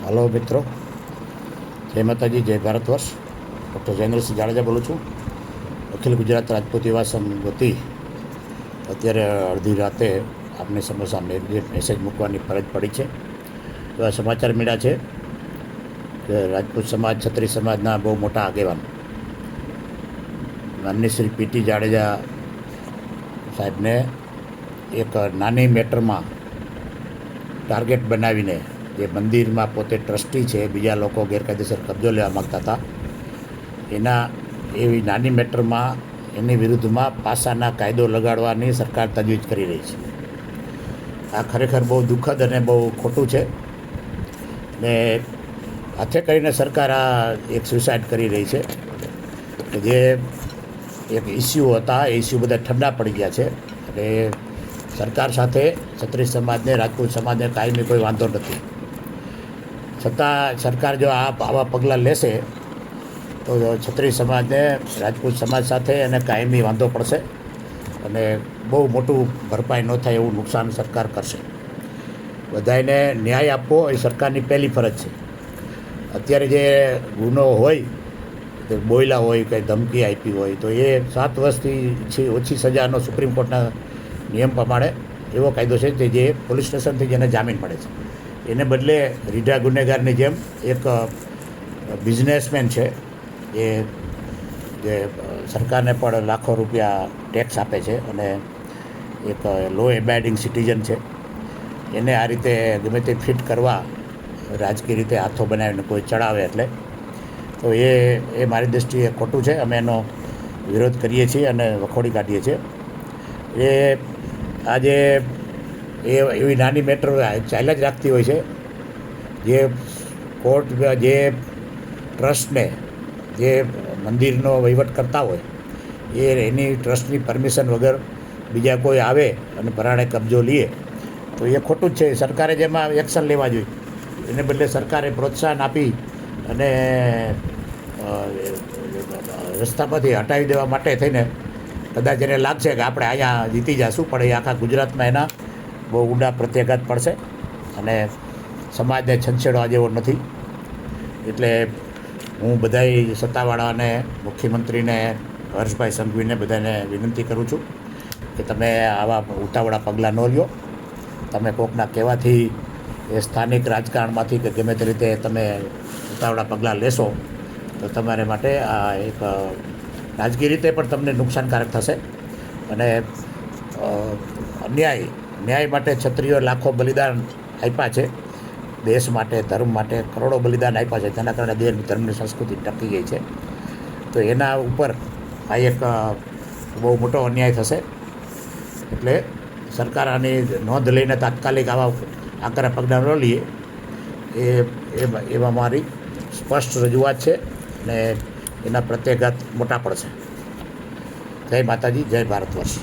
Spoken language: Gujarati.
હલો મિત્રો. જય માતાજી, જય ભારત વર્ષ ડૉક્ટર જયેન્દ્રસિંહ જાડેજા બોલું છું. અખિલ ગુજરાત રાજપૂત યુવા સંઘ વતી અત્યારે અડધી રાતે આપને સમસ્યા મે મેસેજ મૂકવાની ફરજ પડી છે. એવા સમાચાર મળ્યા છે કે રાજપૂત સમાજ છત્રી સમાજના બહુ મોટા આગેવાન. માનની શ્રી પીટી જાડેજા સાહેબને એક નાની મેટરમાં ટાર્ગેટ બનાવીને જે મંદિરમાં પોતે ટ્રસ્ટી છે, બીજા લોકો ગેરકાયદેસર કબજો લેવા માગતા હતા. એના એવી નાની મેટરમાં એની વિરુદ્ધમાં પાસાના કાયદો લગાડવાની સરકાર તજવીજ કરી રહી છે. આ ખરેખર બહુ દુઃખદ અને બહુ ખોટું છે. ને હાથે કરીને સરકાર આ એક સુસાઇડ કરી રહી છે. જે એક ઇસ્યુ હતા, એ ઇસ્યુ બધા ઠંડા પડી ગયા છે. અને સરકાર સાથે ક્ષત્રિય સમાજને, રાજપૂત સમાજને કાયમી કોઈ વાંધો નથી. છતાં સરકાર જો આ આવા પગલાં લેશે, તો છત્રી સમાજને, રાજપૂત સમાજ સાથે એને કાયમી વાંધો પડશે અને બહુ મોટું ભરપાઈ ન થાય એવું નુકસાન સરકાર કરશે. બધાને ન્યાય આપવો એ સરકારની પહેલી ફરજ છે. અત્યારે જે ગુનો હોય તે બોયલા હોય, કે ધમકી આપી હોય, તો એ સાત વર્ષથી ઓછી સજાનો સુપ્રીમ કોર્ટના નિયમ પ્રમાણે એવો કાયદો છે કે જે પોલીસ સ્ટેશનથી જેને જામીન મળે છે. એને બદલે રીઢા ગુનેગારની જેમ એક બિઝનેસમેન છે જે જે સરકારને પણ લાખો રૂપિયા ટેક્સ આપે છે અને એક લો એબાઇડિંગ સિટીઝન છે. એને આ રીતે ગમે તે ફિટ કરવા રાજકીય રીતે હાથો બનાવીને કોઈ ચડાવે એટલે, તો એ એ મારી દૃષ્ટિએ ખોટું છે. અમે એનો વિરોધ કરીએ છીએ અને વખોડી કાઢીએ છીએ. એ આજે એ એવી નાની મેટર ચાલ્યા જ રાખતી હોય છે. જે કોર્ટ જે ટ્રસ્ટને જે મંદિરનો વહીવટ કરતા હોય, એ એની ટ્રસ્ટની પરમિશન વગર બીજા કોઈ આવે અને પરાણે કબજો લે તો એ ખોટું જ છે. સરકારે જેમાં એક્શન લેવા જોઈએ. એને બદલે સરકારે પ્રોત્સાહન આપી અને રસ્તામાંથી હટાવી દેવા માટે થઈને કદાચ એને લાગશે કે આપણે અહીંયા જીતી જશું, પણ એ આખા ગુજરાતમાં એના બહુ ઊંડા પ્રત્યાઘાત પડશે અને સમાજને છંછેડવા જેવો નથી. એટલે હું બધાય સત્તાવાળાને, મુખ્યમંત્રીને, હર્ષભાઈ સંઘવીને બધાને વિનંતી કરું છું કે તમે આવા ઉતાવળા પગલાં ન લ્યો. તમે કોકના કહેવાથી એ સ્થાનિક રાજકારણમાંથી કે ગમે તે રીતે તમે ઉતાવળા પગલાં લેશો, તો તમારે માટે આ એક રાજકીય રીતે પણ તમને નુકસાનકારક થશે. અને અન્યાય ન્યાય માટે ક્ષત્રિયો લાખો બલિદાન આપ્યા છે. દેશ માટે, ધર્મ માટે કરોડો બલિદાન આપ્યા છે. તેના કારણે દેશ ધર્મની સંસ્કૃતિ ટકી ગઈ છે. તો એના ઉપર આ એક બહુ મોટો અન્યાય થશે. એટલે સરકાર આની નોંધ લઈને તાત્કાલિક આવા આકરા પગલાં લઈએ એ- એમાં મારી સ્પષ્ટ રજૂઆત છે અને એના પ્રત્યાઘાત મોટા પડશે જય માતાજી, જય ભારત વર્ષ.